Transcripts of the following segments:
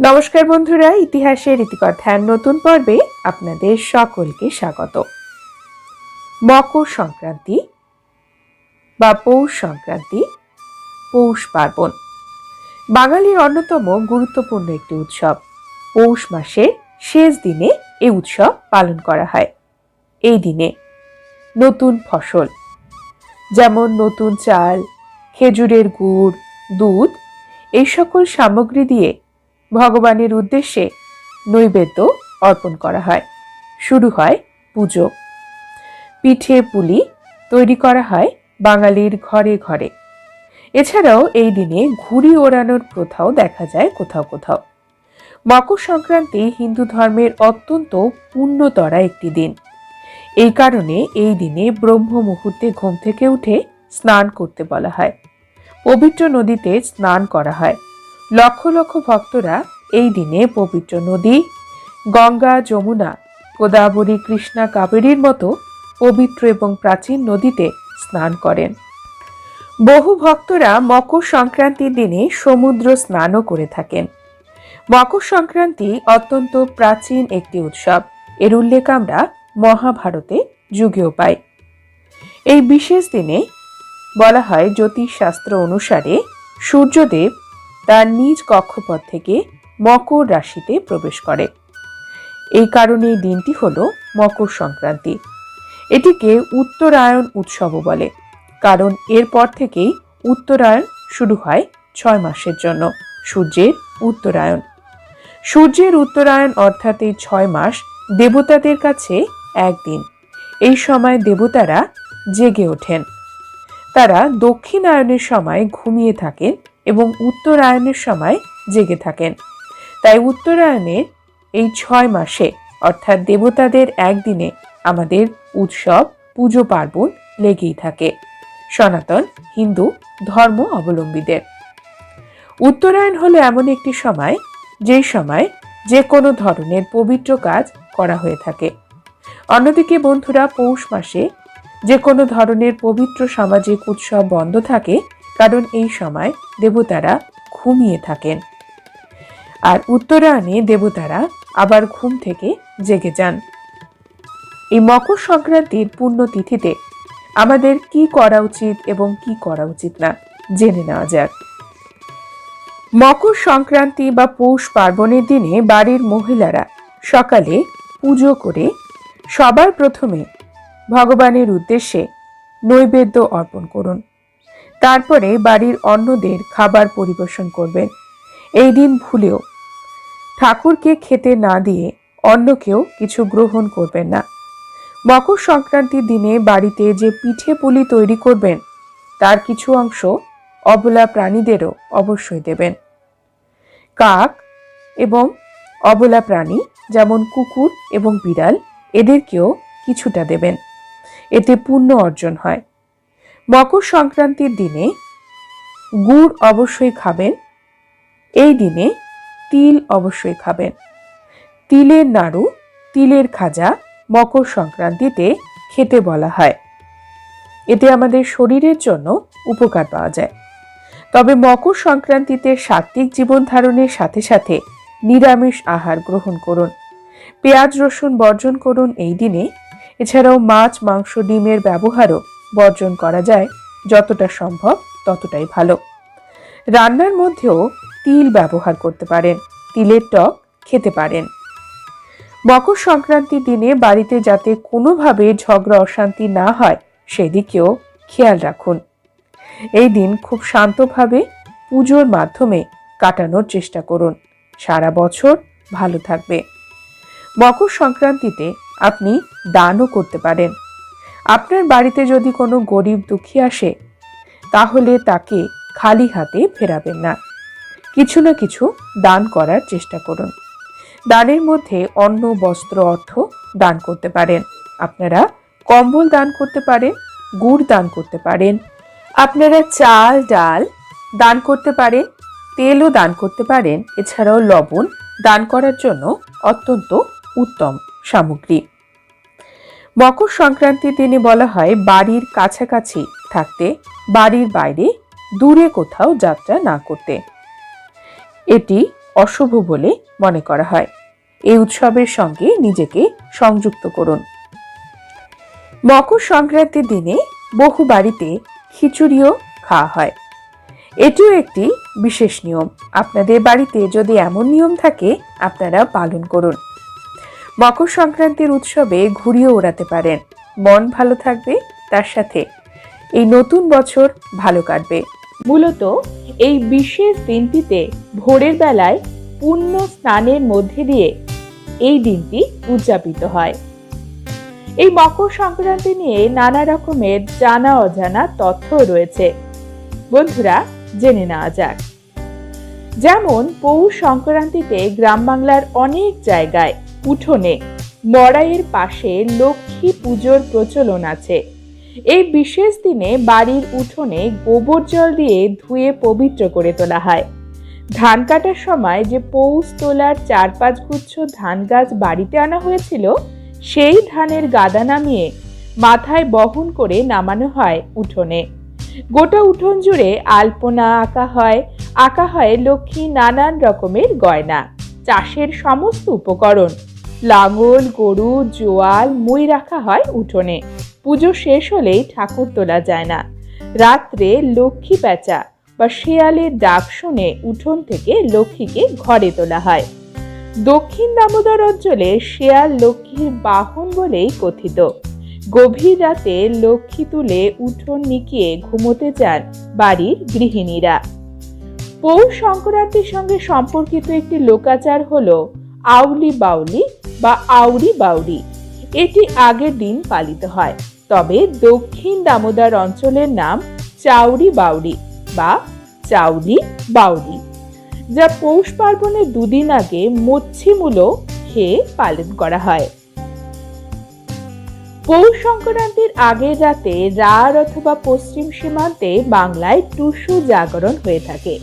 নমস্কার বন্ধুরা, ইতিহাসের ইতিকথার নতুন পর্বে আপনাদের সকলকে স্বাগত। মকর সংক্রান্তি বা পৌষ সংক্রান্তি, পৌষ পার্বণ বাঙালির অন্যতম গুরুত্বপূর্ণ একটি উৎসব। পৌষ মাসের শেষ দিনে এই উৎসব পালন করা হয়। এই দিনে নতুন ফসল, যেমন নতুন চাল, খেজুরের গুড়, দুধ, এই সকল সামগ্রী দিয়ে ভগবানের উদ্দেশ্যে নৈবেদ্য অর্পণ করা হয়। শুরু হয় পুজো। পিঠে পুলি তৈরি করা হয় বাঙালির ঘরে ঘরে। এছাড়াও এই দিনে ঘুড়ি ওড়ানোর প্রথাও দেখা যায় কোথাও কোথাও। মকর সংক্রান্তি হিন্দু ধর্মের অত্যন্ত পুণ্যতরা একটি দিন। এই কারণে এই দিনে ব্রহ্ম মুহূর্তে ঘুম থেকে উঠে স্নান করতে বলা হয়। পবিত্র নদীতে স্নান করা হয়। লক্ষ লক্ষ ভক্তরা এই দিনে পবিত্র নদী, গঙ্গা, যমুনা, গোদাবরী, কৃষ্ণা, কাবেরীর মতো পবিত্র এবং প্রাচীন নদীতে স্নান করেন। বহু ভক্তরা মকর সংক্রান্তির দিনে সমুদ্র স্নানও করে থাকেন। মকর সংক্রান্তি অত্যন্ত প্রাচীন একটি উৎসব। এর উল্লেখ আমরা মহাভারতে যুগেও পাই। এই বিশেষ দিনে বলা হয় জ্যোতিষশাস্ত্র অনুসারে সূর্যদেব তার নিজ কক্ষপথ থেকে মকর রাশিতে প্রবেশ করে। এই কারণে দিনটি হল মকর সংক্রান্তি। এটিকে উত্তরায়ণ উৎসবও বলে। কারণ এরপর থেকেই উত্তরায়ণ শুরু হয় ছয় মাসের জন্য, সূর্যের উত্তরায়ণ। সূর্যের উত্তরায়ণ অর্থাৎ এই ছয় মাস দেবতাদের কাছে একদিন। এই সময় দেবতারা জেগে ওঠেন। তারা দক্ষিণায়নের সময় ঘুমিয়ে থাকেন এবং উত্তরায়ণের সময় জেগে থাকেন। তাই উত্তরায়ণের এই ছয় মাসে, অর্থাৎ দেবতাদের একদিনে, আমাদের উৎসব, পুজো পার্বণ লেগেই থাকে। সনাতন, হিন্দু, ধর্ম অবলম্বীদের। উত্তরায়ণ হলো এমন একটি সময়, যেই সময় যে কোনো ধরনের পবিত্র কাজ করা হয়ে থাকে। অন্যদিকে বন্ধুরা, পৌষ মাসে যে কোনো ধরনের পবিত্র সামাজিক উৎসব বন্ধ থাকে কারণ এই সময় দেবতারা ঘুমিয়ে থাকেন। আর উত্তরায়ণে দেবতারা আবার ঘুম থেকে জেগে যান। এই মকর সংক্রান্তির পুণ্যতিথিতে আমাদের কি করা উচিত এবং কি করা উচিত না জেনে নেওয়া যাক। মকর সংক্রান্তি বা পৌষ পার্বণের দিনে বাড়ির মহিলারা সকালে পুজো করে সবার প্রথমে ভগবানের উদ্দেশ্যে নৈবেদ্য অর্পণ করুন। তারপরে বাড়ির অন্যদের খাবার পরিবেশন করবেন। এই দিন ভুলেও ঠাকুরকে খেতে না দিয়ে অন্য কেউ কিছু গ্রহণ করবেন না। মকর সংক্রান্তির দিনে বাড়িতে যে পিঠে পুলি তৈরি করবেন, তার কিছু অংশ অবলা প্রাণীদেরও অবশ্যই দেবেন। কাক এবং অবলা প্রাণী যেমন কুকুর এবং বিড়াল, এদেরকেও কিছুটা দেবেন। এতে পুণ্য অর্জন হয়। মকর সংক্রান্তির দিনে গুড় অবশ্যই খাবেন। এই দিনে তিল অবশ্যই খাবেন। তিলের নাড়ু, তিলের খাজা মকর সংক্রান্তিতে খেতে বলা হয়। এতে আমাদের শরীরের জন্য উপকার পাওয়া যায়। তবে মকর সংক্রান্তিতে সাত্ত্বিক জীবন ধারণের সাথে সাথে নিরামিষ আহার গ্রহণ করুন। পেঁয়াজ রসুন বর্জন করুন এই দিনে। এছাড়াও মাছ, মাংস, ডিমের ব্যবহারও বর্জন করা যায়। যতটা সম্ভব ততটাই ভালো। রান্নার মধ্যেও তিল ব্যবহার করতে পারেন, তিলের টক খেতে পারেন। মকর সংক্রান্তির দিনে বাড়িতে যাতে কোনোভাবে ঝগড়া, অশান্তি না হয়, সেদিকেও খেয়াল রাখুন। এই দিন খুব শান্তভাবে পুজোর মাধ্যমে কাটানোর চেষ্টা করুন। সারা বছর ভালো থাকবে। মকর সংক্রান্তিতে আপনি দানও করতে পারেন। আপনার বাড়িতে যদি কোনো গরিব দুঃখী আসে, তাহলে তাকে খালি হাতে ফেরাবেন না। কিছু না কিছু দান করার চেষ্টা করুন। দানের মধ্যে অন্ন, বস্ত্র, অর্থ দান করতে পারেন। আপনারা কম্বল দান করতে পারেন, গুড় দান করতে পারেন। আপনারা চাল, ডাল দান করতে পারেন, তেলও দান করতে পারেন। এছাড়াও লবণ দান করার জন্য অত্যন্ত উত্তম সামগ্রী। মকর সংক্রান্তির দিনে বলা হয় বাড়ির কাছাকাছি থাকতে, বাড়ির বাইরে, দূরে কোথাও যাত্রা না করতে। এটি অশুভ বলে মনে করা হয়। এই উৎসবের সঙ্গে নিজেকে সংযুক্ত করুন। মকর সংক্রান্তির দিনে বহু বাড়িতে খিচুড়িও খাওয়া হয়। এটিও একটি বিশেষ নিয়ম। আপনাদের বাড়িতে যদি এমন নিয়ম থাকে আপনারা পালন করুন। মকর সংক্রান্তির উৎসবে ঘুরিয়ে ওড়াতে পারেন। মন ভালো থাকবে, তার সাথে এই নতুন বছর ভালো কাটবে। মূলত এই বিশেষ দিনটিতে ভোরের বেলায় পূর্ণ স্নানের মধ্যে দিয়ে এই দিনটি উদযাপিত হয়। এই মকর সংক্রান্তি নিয়ে নানা রকমের জানা অজানা তথ্য রয়েছে। বন্ধুরা, জেনে নেওয়া যাক। যেমন, পৌষ সংক্রান্তিতে গ্রাম বাংলার অনেক জায়গায় উঠোনে, মড়াইয়ের পাশে লক্ষ্মী পুজোর প্রচলন আছে। এই বিশেষ দিনে বাড়ির উঠোনে গোবর জল দিয়ে ধুয়ে পবিত্র করে তোলা হয়। ধান কাটার সময় যে পৌষ তোলার চার পাঁচ গুচ্ছ ধান গাছ বাড়িতে আনা হয়েছিল, সেই ধানের গাদা নামিয়ে মাথায় বহন করে নামানো হয় উঠোনে। গোটা উঠোন জুড়ে আলপনা আঁকা হয় আঁকা হয় লক্ষ্মী নানান রকমের গয়না, চাষের সমস্ত উপকরণ। লাঙল, গরু, জোয়াল, মই রাখা হয় উঠোনে। পুজো শেষ হলেই ঠাকুর তোলা যায় না। রাত্রে লক্ষ্মী প্যাঁচা বা শেয়ালের ডাক শুনে উঠোন থেকে লক্ষ্মীকে ঘরে তোলা হয়। দক্ষিণ দামোদর অঞ্চলে শেয়াল লক্ষ্মীর বাহন বলেই কথিত। গভীর রাতে লক্ষ্মী তুলে উঠোন নিকিয়ে ঘুমোতে যান বাড়ির গৃহিণীরা। পৌষ সংক্রান্তির সঙ্গে সম্পর্কিত একটি লোকাচার হল আউলি বাউলি বা আউরি বাউরি। এটি আগের দিন পালিত হয়। তবে দক্ষিণ দামোদর অঞ্চলের নাম চাউরি বাউরি বা চাউলি বাউরি, যা পৌষ পার্বণের দুদিন আগে মচ্ছিমূলো খেয়ে পালন করা হয়। পৌষ সংক্রান্তির আগের রাতে রার অথবা পশ্চিম সীমান্তে বাংলায় টুসু জাগরণ হয়ে থাকে।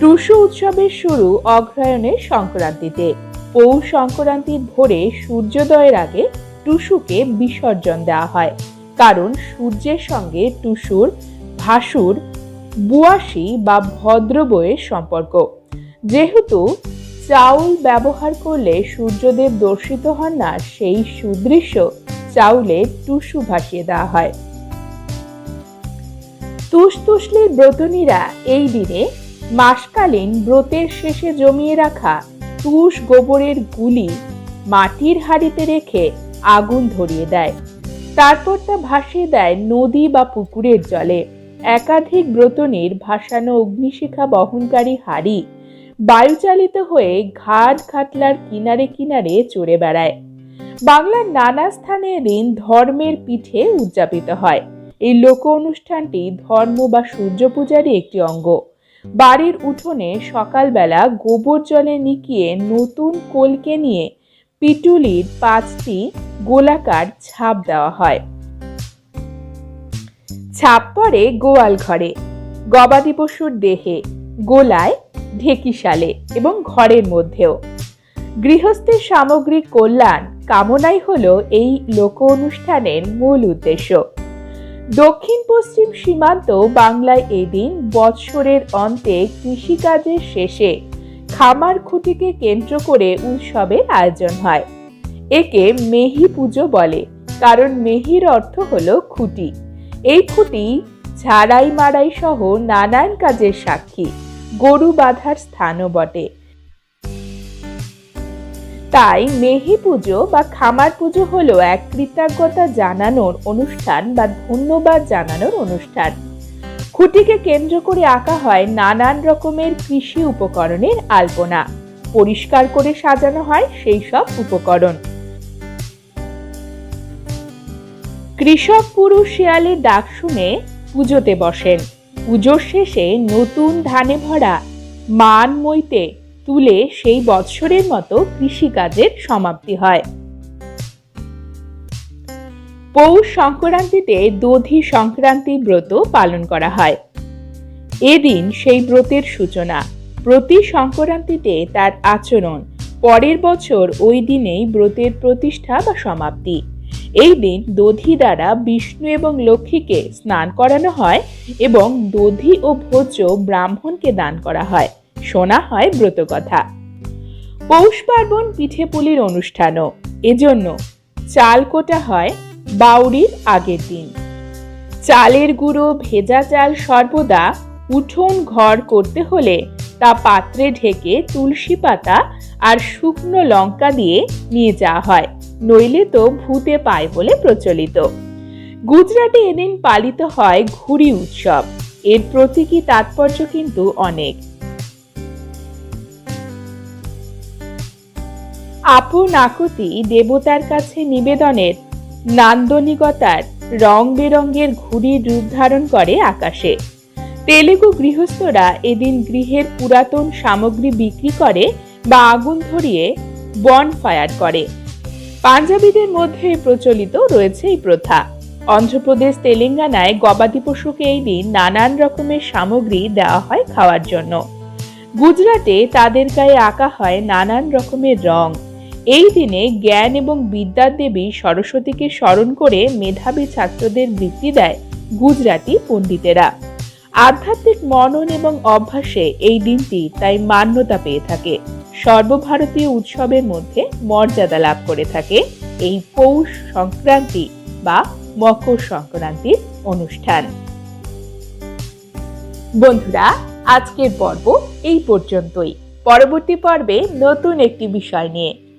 টুসু উৎসবের শুরু অগ্রহায়ণের সংক্রান্তিতে। পৌষ সংক্রান্তির ভোরে সূর্যোদয়ের আগে টুসুকে বিসর্জন দেওয়া হয়। কারণ সূর্যের সঙ্গে টুসুর, ভাসুর, বুয়াশি বা ভদ্র বইয়ের সম্পর্ক। যেহেতু চাউল ব্যবহার করলে সূর্যদেব দর্শিত হন না, সেই সুদৃশ্য চাউলে টুসু ভাসিয়ে দেওয়া হয়। তুষতুসলির ব্রতনীরা এই দিনে মাসকালীন ব্রতের শেষে জমিয়ে রাখা তুষ গোবরের গুলি মাটির হাড়িতে রেখে আগুন ধরিয়ে দেয়। তারপর তা ভাসিয়ে দেয় নদী বা পুকুরের জলে। একাধিক ব্রতনীর ভাসানো অগ্নিশিখা বহনকারী হাড়ি বায়ুচালিত হয়ে ঘাট খাটলার কিনারে কিনারে চড়ে বেড়ায়। বাংলার নানা স্থানে দিন ধর্মের পিঠে উদযাপিত হয়। এই লোক অনুষ্ঠানটি ধর্ম বা সূর্য পূজারই একটি অঙ্গ। বাড়ির উঠোনে সকালবেলা গোবর জলে নিকিয়ে নতুন কোলকে নিয়ে পিটুলির পাঁচটি গোলাকার ছাপ দেওয়া হয়। ছাপ পরে গোয়াল ঘরে, গবাদি পশুর দেহে, গোলায় ঢেকিশালে এবং ঘরের মধ্যেও। গৃহস্থের সামগ্রিক কল্যাণ কামনাই হলো এই লোক অনুষ্ঠানের মূল উদ্দেশ্য। দক্ষিণ পশ্চিম সীমান্ত বাংলায় এদিন বৎসরের অন্তে কৃষিকাজের শেষে খামার খুঁটিকে কেন্দ্র করে উৎসবের আয়োজন হয়। একে মেহি পুজো বলে, কারণ মেহির অর্থ হল খুঁটি। এই খুঁটি ঝাড়াই মারাই সহ নানান কাজের সাক্ষী। গরু বাঁধার স্থানও বটে। তাই মেহি পুজো বা খামার পুজো হলো এক কৃতজ্ঞতা জানানোর অনুষ্ঠান বা ধন্যবাদ জানানোর অনুষ্ঠান। খুঁটিকে কেন্দ্র করে আঁকা হয় নানান রকমের কৃষি উপকরণের আলপনা। পরিষ্কার করে সাজানো হয় সেই সব উপকরণ। কৃষক পুরুষ শিয়ালের ডাক শুনে পুজোতে বসেন। পুজোর শেষে নতুন ধানে ভরা মান মইতে তুলে সেই বৎসরের মতো কৃষিকাজের সমাপ্তি হয়। পৌষ সংক্রান্তিতে দধি সংক্রান্তি ব্রত পালন করা হয়। এদিন সেই ব্রতের সূচনা। প্রতি সংক্রান্তিতে তার আচরণ, পরের বছর ওই দিনেই ব্রতের প্রতিষ্ঠা বা সমাপ্তি। এই দিন দধি দ্বারা বিষ্ণু এবং লক্ষ্মীকে স্নান করানো হয় এবং দধি ও ভোজ্য ব্রাহ্মণকে দান করা হয়। শোনা হয় ব্রতকথা। পৌষ পার্বণ পিঠে পুলির অনুষ্ঠানও। এজন্য চাল কোটা হয় বাউরির আগের দিন। চালের গুঁড়ো, ভেজা চাল সর্বদা উঠোন ঘর করতে হলে তা পাত্রে ঢেকে তুলসী পাতা আর শুকনো লঙ্কা দিয়ে নিয়ে যাওয়া হয়। নইলে তো ভূতে পায় বলে প্রচলিত। গুজরাটে এদিন পালিত হয় ঘুড়ি উৎসব। এর প্রতীকী তাৎপর্য কিন্তু অনেক। আপন আকুতি দেবতার কাছে নিবেদনের, নান্দনিকতার রং বেরঙের ঘুড়ির রূপ ধারণ করে আকাশে। তেলেগু গৃহস্থরা এদিন গৃহের পুরাতন সামগ্রী বিক্রি করে বা আগুন ধরিয়ে বন ফায়ার করে। পাঞ্জাবিদের মধ্যে প্রচলিত রয়েছে এই প্রথা। অন্ধ্রপ্রদেশ তেলেঙ্গানায় গবাদি পশুকে এই দিন নানান রকমের সামগ্রী দেওয়া হয় খাওয়ার জন্য। গুজরাটে তাদের গায়ে আঁকা হয় নানান রকমের রং। এই দিনে জ্ঞান এবং বিদ্যার দেবী সরস্বতীকে স্মরণ করে মেধাবী ছাত্রদের বৃত্তি দেয় গুজরাটি পণ্ডিতেরা। আধ্যাত্মিক মনন এবং অভ্যাসে এই দিনটি তাই মান্যতা পেয়ে থাকে। সর্বভারতীয় উৎসবের মধ্যে মর্যাদা লাভ করে থাকে এই পৌষ সংক্রান্তি বা মকর সংক্রান্তির অনুষ্ঠান। বন্ধুরা, আজকের পর্ব এই পর্যন্তই। পরবর্তী পর্বে নতুন একটি বিষয় নিয়ে